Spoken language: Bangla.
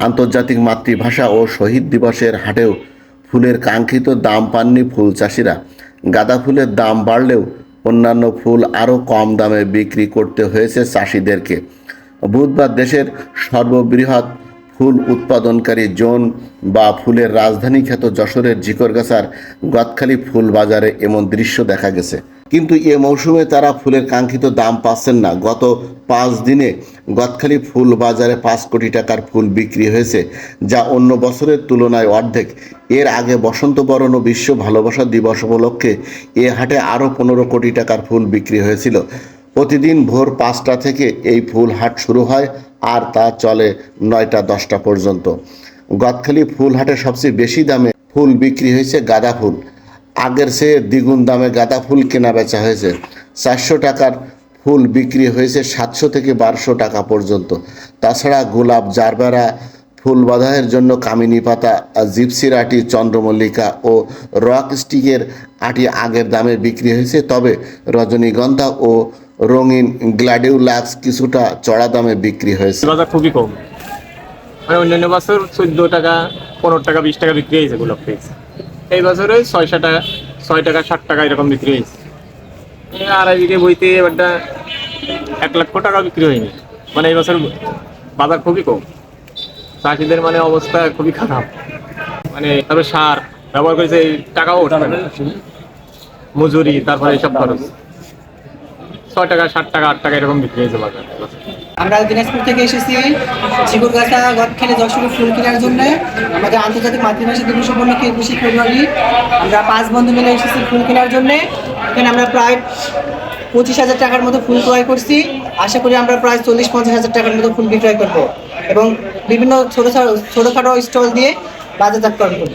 আন্তর্জাতিক মাতৃভাষা ও শহীদ দিবসের হাটেও ফুলের কাঙ্ক্ষিত দাম পাননি ফুল চাষিরা। গাঁদা ফুলের দাম বাড়লেও অন্যান্য ফুল আরও কম দামে বিক্রি করতে হয়েছে চাষিদেরকে। বুধবার দেশের সর্ববৃহৎ ফুল উৎপাদনকারী জোন বা ফুলের রাজধানী খ্যাত যশোরের জিকরগাছার গদখালি ফুল বাজারে এমন দৃশ্য দেখা গেছে। কিন্তু এ মৌসুমে তারা ফুলের কাঙ্ক্ষিত দাম পাচ্ছেন না। গত পাঁচ দিনে গদখালি ফুল বাজারে পাঁচ কোটি টাকার ফুল বিক্রি হয়েছে, যা অন্য বছরের তুলনায় অর্ধেক। এর আগে বসন্ত বরণ ও বিশ্ব ভালোবাসা দিবস উপলক্ষে এ হাটে আরও পনেরো কোটি টাকার ফুল বিক্রি হয়েছিল। প্রতিদিন ভোর পাঁচটা থেকে এই ফুল হাট শুরু হয় আর তা চলে নয়টা, দশটা পর্যন্ত। গদখালি ফুল হাটে সবচেয়ে বেশি দামে ফুল বিক্রি হয়েছে গাঁদা ফুল। আগের সে দ্বিগুণ দামে গাঁদা ফুল কেনা বেচা হয়েছে। চারশো টাকার ফুল বিক্রি হয়েছে সাতশো থেকে বারোশো টাকা পর্যন্ত। তাছাড়া গোলাপ, জারবেরা, ফুল বাধাইয়ের জন্য কামিনী পাতা জিপসির আটি চন্দ্রমল্লিকা ও রক স্টিকের আটি আগের দামে বিক্রি হয়েছে। তবে রজনীগন্ধা ও রঙিন গ্ল্যাডিউলাক্স কিছুটা চড়া দামে বিক্রি হয়েছে। বাজার খুবই কম। মানে অন্যান্য বছর চোদ্দ টাকা, পনেরো টাকা, বিশ টাকা বিক্রি হয়েছে গোলাপ পেয়েছে। এই বছরে ছয়শো টাকা ছয় টাকা ষাট টাকা এরকম বিক্রি হয়েছে। আড়াই বিঘে বইতে এবারটা এক লক্ষ টাকা বিক্রি হয়নি। মানে এই বছর বাজার খুবই কম। চাষিদের মানে অবস্থা খুবই খারাপ। মানে তারপরে সার ব্যবহার করেছে এই টাকাও মজুরি, তারপরে এইসব খরচ। ছয় টাকা ষাট টাকা, আট টাকা এরকম বিক্রি হয়েছে বাজার। আমরা দিনাজপুর থেকে এসেছি। চিগুরগাছা গদখেলে যশোরে ফুল কেনার জন্য। আমাদের আন্তর্জাতিক মাতৃভাষা দিবস উপলক্ষে একুশে ফেব্রুয়ারি আমরা পাঁচ বন্ধু মিলে এসেছি ফুল কেনার জন্য। এখানে আমরা প্রায় পঁচিশ হাজার টাকার মতো ফুল ক্রয় করছি। আশা করি আমরা প্রায় চল্লিশ, পঞ্চাশ হাজার টাকার মতো ফুল বিক্রয় করব এবং বিভিন্ন ছোটো ছোটোখাটো স্টল দিয়ে বাজারজাতকরণ করব।